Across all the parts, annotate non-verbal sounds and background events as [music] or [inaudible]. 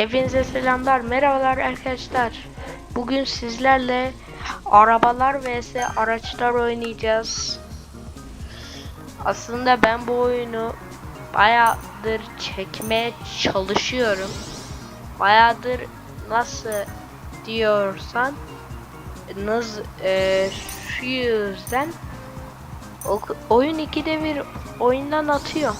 Hepinize selamlar, merhabalar arkadaşlar. Bugün sizlerle arabalar vs araçlar oynayacağız. Aslında ben bu oyunu bayağıdır çekmeye çalışıyorum. Bayağıdır nasıl diyorsan nasıl e, şu yüzden oyun ikide bir oyundan atıyor.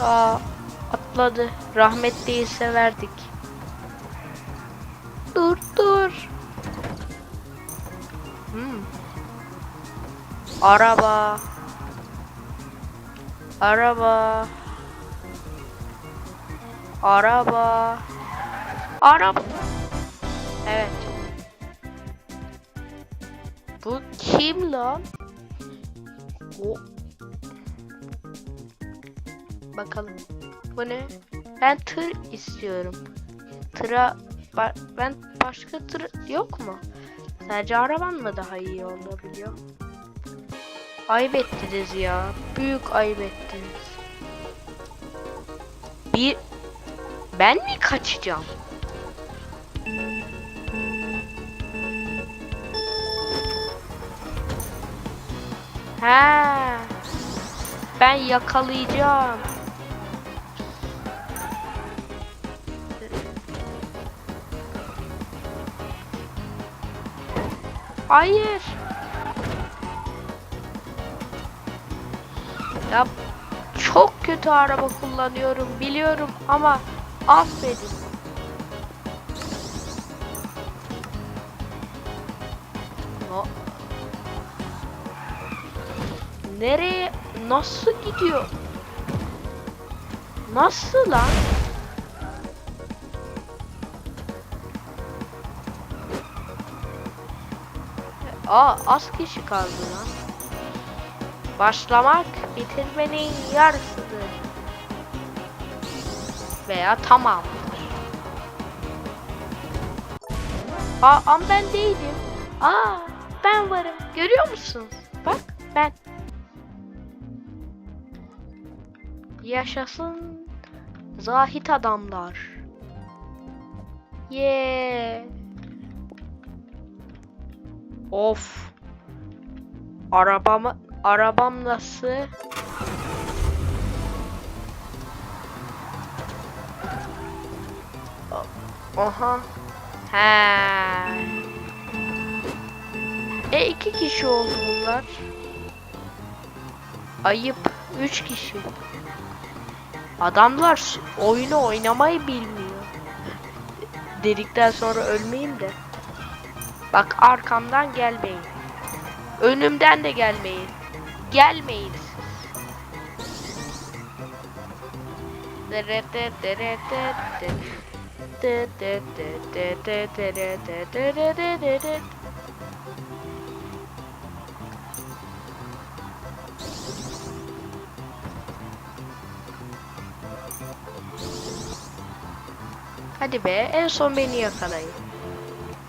Aa, atladı. Rahmet değilse verdik. Dur dur. Hmm. Araba. Araba. Araba. Araba. Evet. Bu kim lan? O Bakalım. Bu ne? Ben tır istiyorum. Tıra ba- ben başka tır yok mu? Sadece araban mı daha iyi olabiliyor? Ayıp ettiniz ya. Büyük ayıp ettiniz. Bir ben mi kaçacağım? Ha. Ben yakalayacağım. Hayır. Ya çok kötü araba kullanıyorum biliyorum ama affedin. No. Nereye nasıl gidiyor? Nasıl lan? Aa az kişi kaldı lan. Başlamak bitirmenin yarısıdır. Veya tamamdır. Aa ama ben değilim. Aa ben varım. Görüyor musunuz? Bak ben. Yaşasın zahit adamlar. Yeah. Of. Arabamı arabam nasıl? Aha. He. E iki kişi oldu bunlar. Ayıp. Üç kişi. Adamlar oyunu oynamayı bilmiyor. Dedikten sonra ölmeyeyim de. Bak arkamdan gelmeyin. Önümden de gelmeyin. Gelmeyin. Hadi be en son beni yakalayın.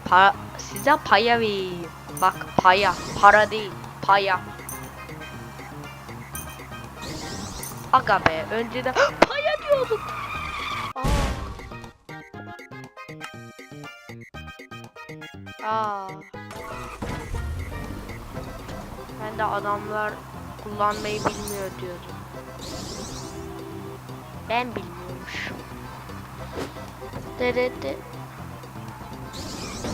Pa size paya vereyim. Bak paya, para değil, paya. Aga be, önceden [gasps] paya diyorduk. Aa. Aa. Ben de adamlar kullanmayı bilmiyor diyordum. Ben bilmiyormuşum. Derede.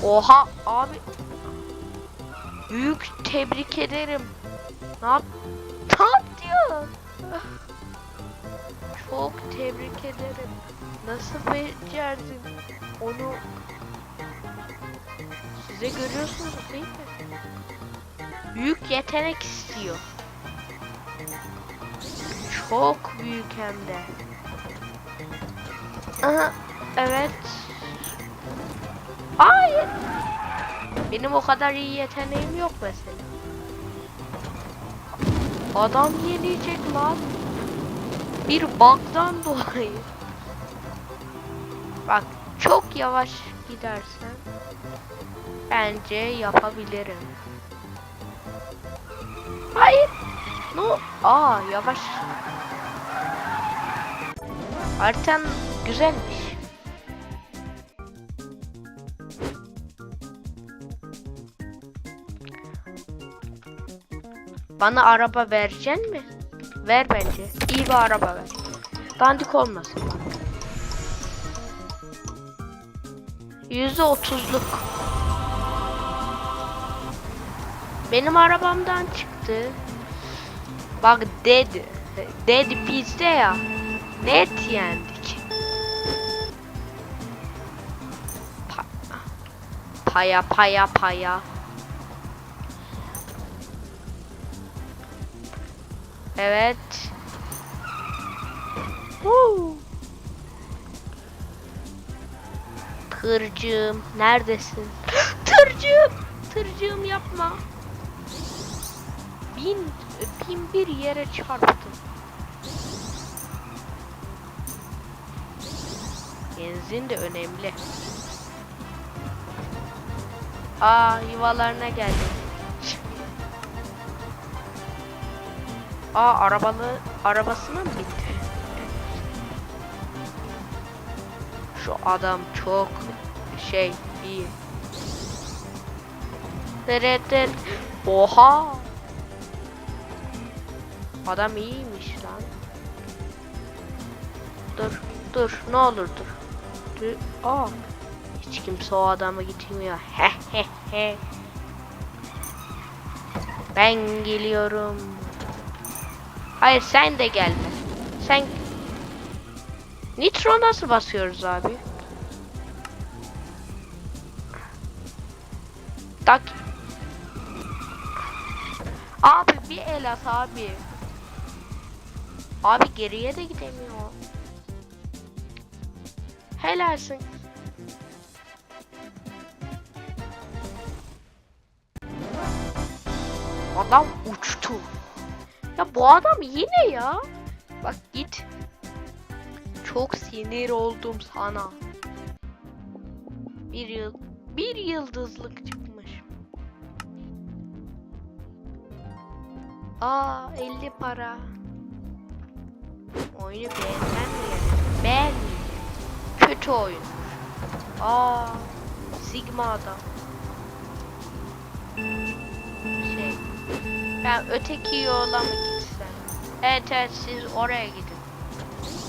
Oha abi. Büyük tebrik ederim. Ne yap? Ne yapıyor? Çok tebrik ederim. Nasıl becerdin? Onu size görüyorsunuz değil mi? Büyük yetenek istiyor. Çok büyük hem de. Aha, evet. Hayır. Benim o kadar iyi yeteneğim yok mesela. Adam yenecek lan. Bir bug'dan dolayı. Bak çok yavaş gidersen bence yapabilirim. Hayır. No. Aa yavaş. Haritan güzelmiş. Bana araba vereceksin mi? Ver bence. İyi bir araba ver. Dandik olmasın. Yüzde otuzluk. Benim arabamdan çıktı. Bak dead. Dead bizde ya. Net yendik. Pa paya paya paya. Evet. Woo. Tırcığım neredesin? [gasps] Tırcığım! Tırcığım yapma. Bin, bin bir yere çarptım. Benzin de önemli. Aa yuvalarına geldim. Aa arabalı arabasına mı bitti? Şu adam çok şey iyi. Deredet. Oha. Adam iyiymiş lan. Dur, dur, ne olur dur. dur. Aa. Hiç kimse o adamı gitmiyor. He he he. Ben geliyorum. Hayır sen de gelme. Sen Nitro nasıl basıyoruz abi? Tak. Abi bir el at abi. Abi geriye de gidemiyor. Helalsin. Adam uçtu. Ya bu adam yine ya. Bak git. Çok sinir oldum sana. Bir yıl bir yıldızlık çıkmış. Aa 50 para. Oyunu beğensen mi? Beğenmeyeceğim. Kötü oyun. Aa Sigma'da. Şey. Ben öteki yola mı gitsem? Evet evet siz oraya gidin.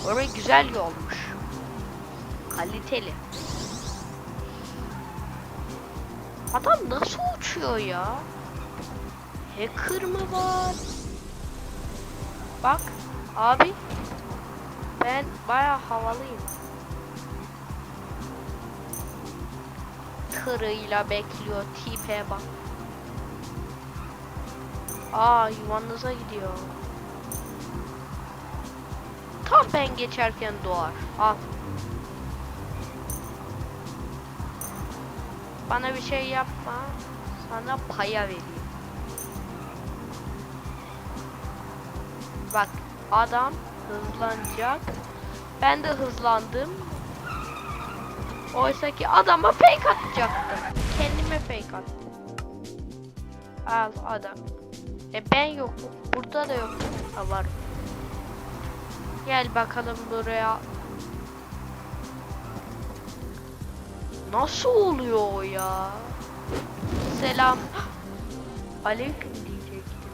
Oraya güzel yolmuş. Kaliteli. Adam nasıl uçuyor ya? Hacker mı var? Bak abi. Ben baya havalıyım. Tırıyla bekliyor tipe bak. Aa yuvanıza gidiyor. Tam ben geçerken doğar. Al. Bana bir şey yapma. Sana paya vereyim. Bak adam hızlanacak. Ben de hızlandım. Oysa ki adama fake atacaktım. Kendime fake attım. Al adam. E ben yokum. Burada da yokum. Ha var. Gel bakalım buraya. Nasıl oluyor ya? Selam. [gasps] Aleyküm diyecektim.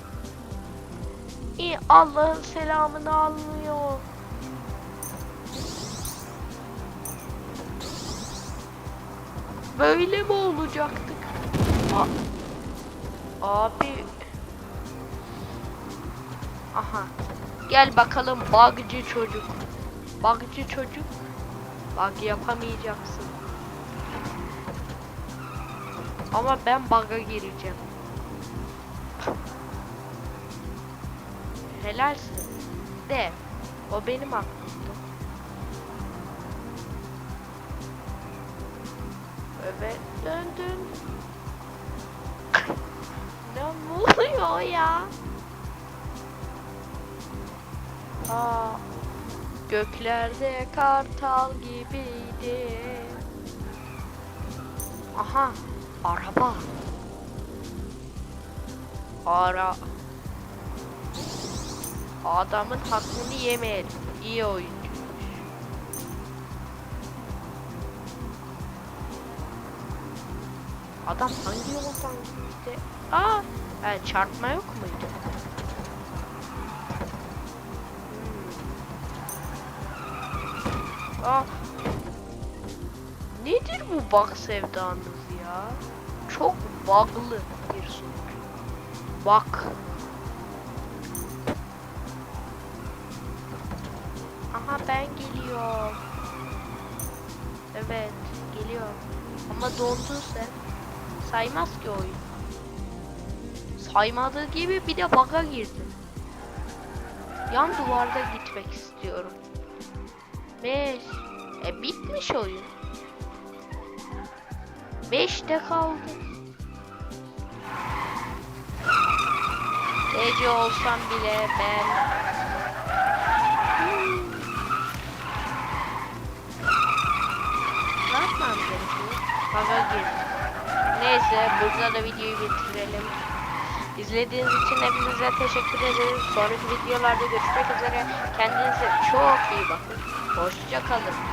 İyi Allah'ın selamını almıyor. Böyle mi olacaktık? Abi. Aha. Gel bakalım bugcı çocuk. Bugcı çocuk. Bug yapamayacaksın. Ama ben bug'a gireceğim. Helalsin. De. O benim aklımda. Evet döndüm. ne oluyor ya? Aa, göklerde kartal gibiydi. Aha. Araba. Ara. Adamın hakkını yemeyelim. İyi oyuncu. Adam hangi yoldan gitti? Aa, yani çarpma yok muydu? Aa, nedir bu bug sevdanız ya? Çok bug'lı bir sonuç. Bak. Aha ben geliyorum. Evet, geliyor. Ama donduysa saymaz ki oyun. Saymadığı gibi bir de bug'a girdi. Yan duvarda gitmek istiyorum. 5. E bitmiş oyun. 5'te kaldı. Ece olsam bile ben. Ne yapmam gerekiyor? Hava girdi. Neyse burada da videoyu bitirelim. İzlediğiniz için hepinize teşekkür ederiz. Sonraki videolarda görüşmek üzere. Kendinize çok iyi bakın. Hoşça kalın.